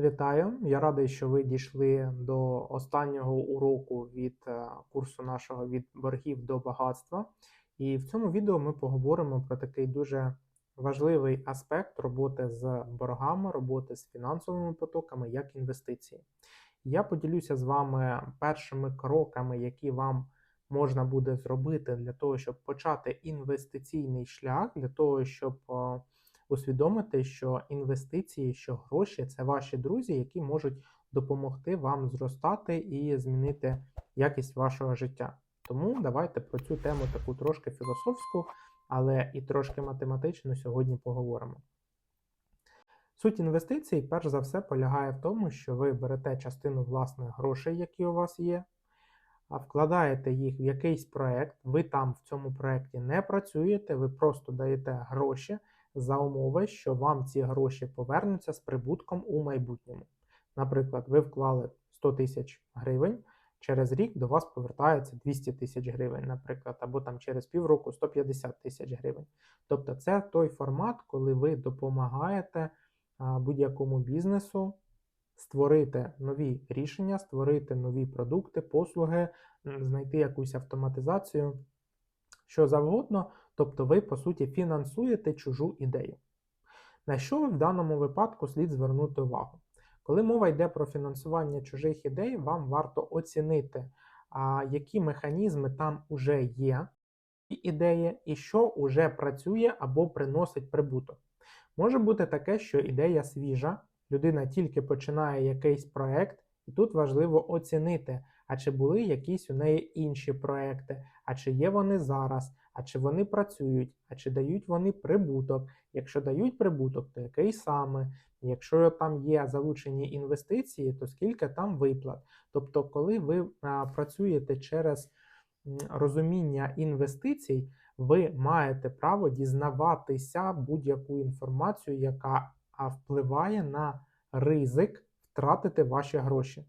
Вітаю! Я радий, що ви дійшли до останнього уроку від е, курсу нашого від боргів до багатства. І в цьому відео ми поговоримо про такий дуже важливий аспект роботи з боргами, роботи з фінансовими потоками, як інвестиції. Я поділюся з вами першими кроками, які вам можна буде зробити для того, щоб почати інвестиційний шлях, для того, щоб е, усвідомити, що інвестиції, що гроші це ваші друзі, які можуть допомогти вам зростати і змінити якість вашого життя. Тому давайте про цю тему таку трошки філософську, але і трошки математичну сьогодні поговоримо. Суть інвестицій, перш за все, полягає в тому, що ви берете частину власних грошей, які у вас є, а вкладаєте їх в якийсь проект, ви там в цьому проекті не працюєте, ви просто даєте гроші за умови, що вам ці гроші повернуться з прибутком у майбутньому. Наприклад, ви вклали 100 тисяч гривень, через рік до вас повертається 200 тисяч гривень, наприклад, або там через півроку 150 тисяч гривень. Тобто, це той формат, коли ви допомагаєте будь-якому бізнесу створити нові рішення, створити нові продукти, послуги, знайти якусь автоматизацію, що завгодно. Тобто ви, по суті, фінансуєте чужу ідею. На що в даному випадку слід звернути увагу? Коли мова йде про фінансування чужих ідей, вам варто оцінити, які механізми там вже є, ідеї, і що вже працює або приносить прибуток. Може бути таке, що ідея свіжа, людина тільки починає якийсь проект, і тут важливо оцінити, а чи були якісь у неї інші проекти, а чи є вони зараз, а чи вони працюють, а чи дають вони прибуток. Якщо дають прибуток, то який саме? Якщо там є залучені інвестиції, то скільки там виплат? Тобто, коли ви а, працюєте через розуміння інвестицій, ви маєте право дізнаватися будь-яку інформацію, яка впливає на ризик втратити ваші гроші.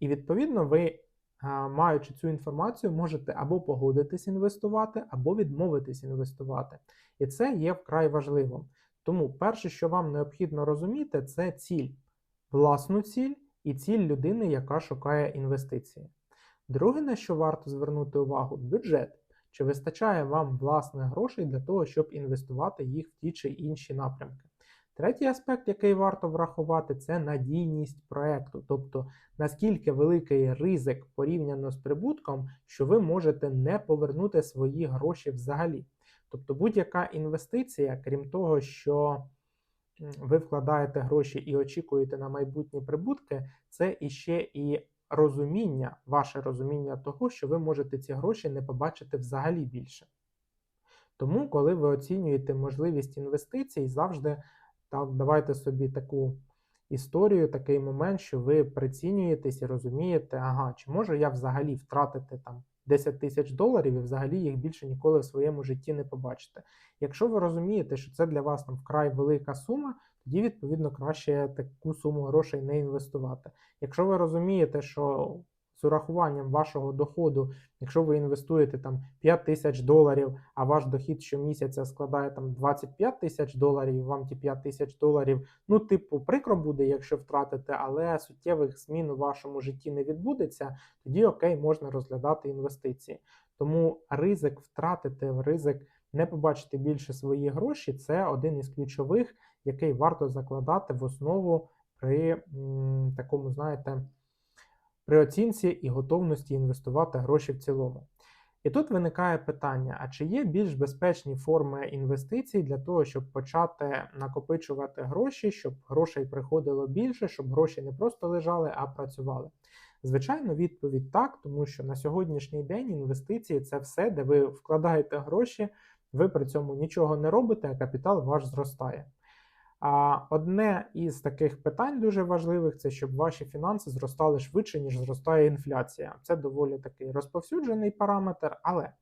І відповідно ви маючи цю інформацію, можете або погодитись інвестувати, або відмовитись інвестувати. І це є вкрай важливим. Тому перше, що вам необхідно розуміти, це ціль, власну ціль і ціль людини, яка шукає інвестиції. Друге, на що варто звернути увагу, бюджет. Чи вистачає вам власних грошей для того, щоб інвестувати їх в ті чи інші напрямки? Третій аспект, який варто врахувати, це надійність проекту, тобто наскільки великий ризик порівняно з прибутком, що ви можете не повернути свої гроші взагалі. Тобто будь-яка інвестиція, крім того, що ви вкладаєте гроші і очікуєте на майбутні прибутки, це іще і розуміння, ваше розуміння того, що ви можете ці гроші не побачити взагалі більше. Тому, коли ви оцінюєте можливість інвестицій, завжди так, давайте собі таку історію, такий момент, що ви прицінюєтесь і розумієте, ага, чи можу я взагалі втратити там 10 тисяч доларів і взагалі їх більше ніколи в своєму житті не побачите. Якщо ви розумієте, що це для вас там вкрай велика сума, тоді, відповідно, краще таку суму грошей не інвестувати. Якщо ви розумієте, що з урахуванням вашого доходу, якщо ви інвестуєте там 5 тисяч доларів, а ваш дохід щомісяця складає там 25 тисяч доларів, і вам ті 5 тисяч доларів, ну, типу, прикро буде, якщо втратите, але суттєвих змін у вашому житті не відбудеться, тоді окей, можна розглядати інвестиції. Тому ризик втратити, ризик не побачити більше свої гроші це один із ключових, який варто закладати в основу при м, такому, знаєте, при оцінці і готовності інвестувати гроші в цілому. І тут виникає питання: а чи є більш безпечні форми інвестицій для того, щоб почати накопичувати гроші, щоб грошей приходило більше, щоб гроші не просто лежали, а працювали? Звичайно, відповідь так, тому що на сьогоднішній день інвестиції це все, де ви вкладаєте гроші, ви при цьому нічого не робите, а капітал ваш зростає. А одне із таких питань дуже важливих це щоб ваші фінанси зростали швидше, ніж зростає інфляція. Це доволі такий розповсюджений параметр, але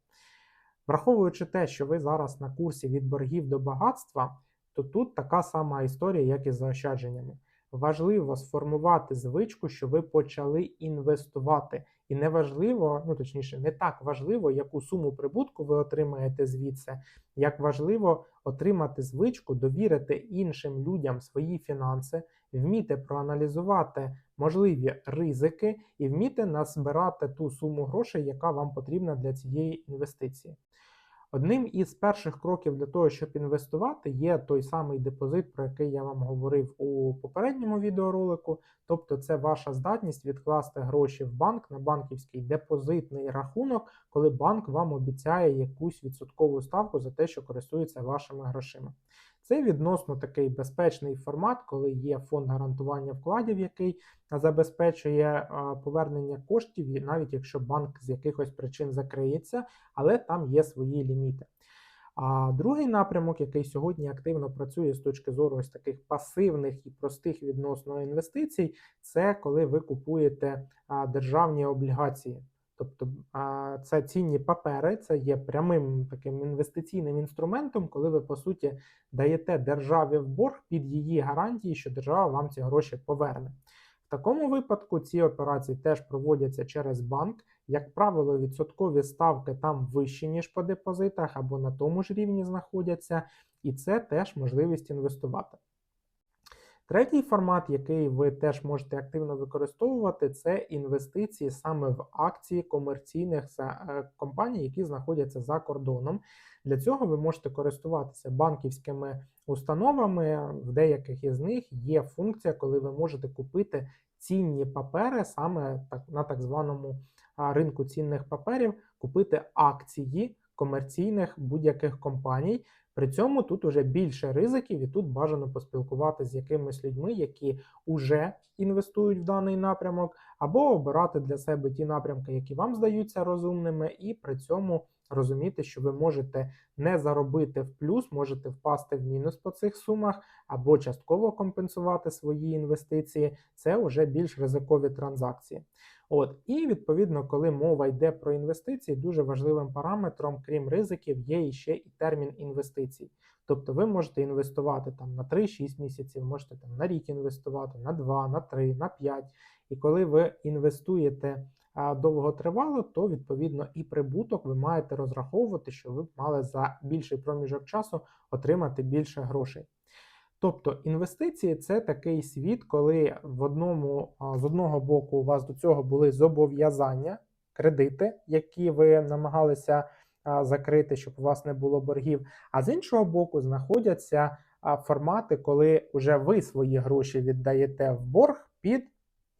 враховуючи те, що ви зараз на курсі від боргів до багатства, то тут така сама історія, як і з заощадженнями. Важливо сформувати звичку, що ви почали інвестувати. І не важливо, ну точніше, не так важливо, яку суму прибутку ви отримаєте звідси, як важливо отримати звичку, довірити іншим людям свої фінанси, вміти проаналізувати можливі ризики і вміти назбирати ту суму грошей, яка вам потрібна для цієї інвестиції. Одним із перших кроків для того, щоб інвестувати, є той самий депозит, про який я вам говорив у попередньому відеоролику. Тобто, це ваша здатність відкласти гроші в банк на банківський депозитний рахунок, коли банк вам обіцяє якусь відсоткову ставку за те, що користується вашими грошима. Це відносно такий безпечний формат, коли є фонд гарантування вкладів, який забезпечує повернення коштів, навіть якщо банк з якихось причин закриється, але там є свої ліміти. А другий напрямок, який сьогодні активно працює з точки зору ось таких пасивних і простих відносно інвестицій, це коли ви купуєте державні облігації. Тобто це цінні папери, це є прямим таким інвестиційним інструментом, коли ви по суті даєте державі в борг під її гарантії, що держава вам ці гроші поверне. В такому випадку ці операції теж проводяться через банк. Як правило, відсоткові ставки там вищі, ніж по депозитах, або на тому ж рівні знаходяться, і це теж можливість інвестувати. Третій формат, який ви теж можете активно використовувати, це інвестиції саме в акції комерційних е, компаній, які знаходяться за кордоном. Для цього ви можете користуватися банківськими установами. В деяких із них є функція, коли ви можете купити цінні папери саме так на так званому ринку цінних паперів, купити акції комерційних будь-яких компаній. При цьому тут уже більше ризиків, і тут бажано поспілкуватися з якимись людьми, які вже інвестують в даний напрямок, або обирати для себе ті напрямки, які вам здаються розумними, і при цьому розуміти, що ви можете не заробити в плюс, можете впасти в мінус по цих сумах, або частково компенсувати свої інвестиції. Це вже більш ризикові транзакції. От і відповідно, коли мова йде про інвестиції, дуже важливим параметром, крім ризиків, є ще і термін інвестицій. Тобто ви можете інвестувати там на 3-6 місяців, можете там на рік інвестувати, на 2, на 3, на 5. І коли ви інвестуєте а, довготривало, то відповідно і прибуток ви маєте розраховувати, що ви мали за більший проміжок часу отримати більше грошей. Тобто інвестиції це такий світ, коли в одному, з одного боку у вас до цього були зобов'язання, кредити, які ви намагалися закрити, щоб у вас не було боргів. А з іншого боку, знаходяться формати, коли вже ви свої гроші віддаєте в борг під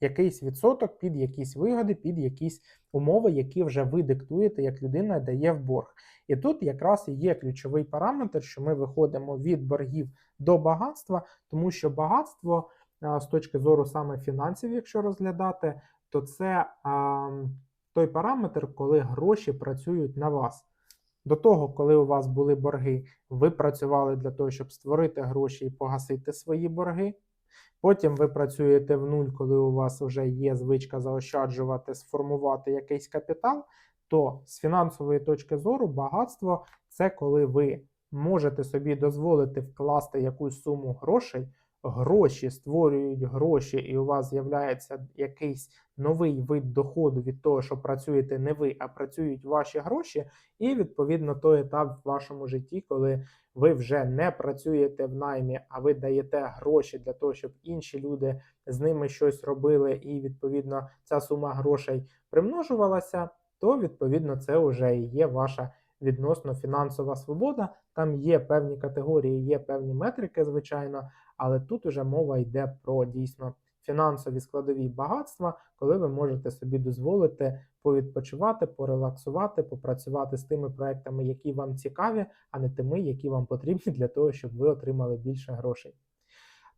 якийсь відсоток, під якісь вигоди, під якісь умови, які вже ви диктуєте, як людина дає в борг. І тут якраз і є ключовий параметр, що ми виходимо від боргів до багатства, тому що багатство з точки зору саме фінансів, якщо розглядати, то це а, той параметр, коли гроші працюють на вас. До того, коли у вас були борги, ви працювали для того, щоб створити гроші і погасити свої борги. Потім ви працюєте в нуль, коли у вас вже є звичка заощаджувати, сформувати якийсь капітал. То з фінансової точки зору багатство це коли ви можете собі дозволити вкласти якусь суму грошей, гроші створюють гроші, і у вас з'являється якийсь новий вид доходу від того, що працюєте не ви, а працюють ваші гроші, і відповідно той етап в вашому житті, коли ви вже не працюєте в наймі, а ви даєте гроші для того, щоб інші люди з ними щось робили, і відповідно ця сума грошей примножувалася, то відповідно це вже і є ваша відносно фінансова свобода. Там є певні категорії, є певні метрики, звичайно, але тут уже мова йде про дійсно фінансові складові багатства, коли ви можете собі дозволити повідпочивати, порелаксувати, попрацювати з тими проектами, які вам цікаві, а не тими, які вам потрібні для того, щоб ви отримали більше грошей.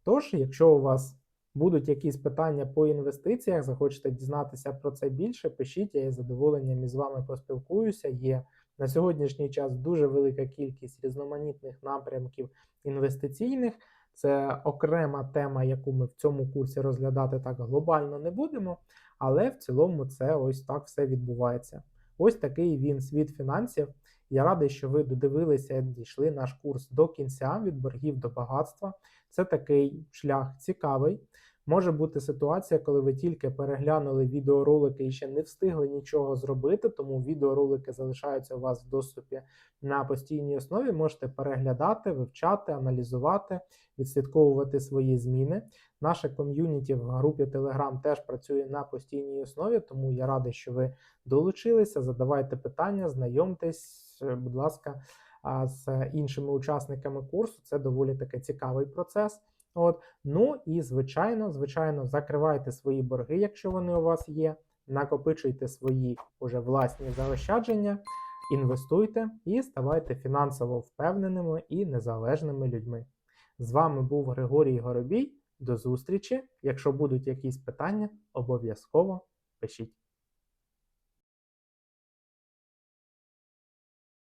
Тож, якщо у вас будуть якісь питання по інвестиціях, захочете дізнатися про це більше, пишіть, я із задоволенням із вами поспілкуюся. Є на сьогоднішній час дуже велика кількість різноманітних напрямків інвестиційних. Це окрема тема, яку ми в цьому курсі розглядати так глобально не будемо, але в цілому це ось так все відбувається. Ось такий він світ фінансів. Я радий, що ви додивилися і дійшли наш курс до кінця від боргів до багатства. Це такий шлях цікавий. Може бути ситуація, коли ви тільки переглянули відеоролики і ще не встигли нічого зробити, тому відеоролики залишаються у вас в доступі на постійній основі. Можете переглядати, вивчати, аналізувати, відслідковувати свої зміни. Наше ком'юніті в групі Telegram теж працює на постійній основі, тому я радий, що ви долучилися. Задавайте питання, знайомтесь, е, будь ласка, з іншими учасниками курсу. Це доволі таки цікавий процес. От, ну і звичайно, звичайно, закривайте свої борги, якщо вони у вас є. Накопичуйте свої уже власні заощадження, інвестуйте і ставайте фінансово впевненими і незалежними людьми. З вами був Григорій Горобій. До зустрічі. Якщо будуть якісь питання, обов'язково пишіть.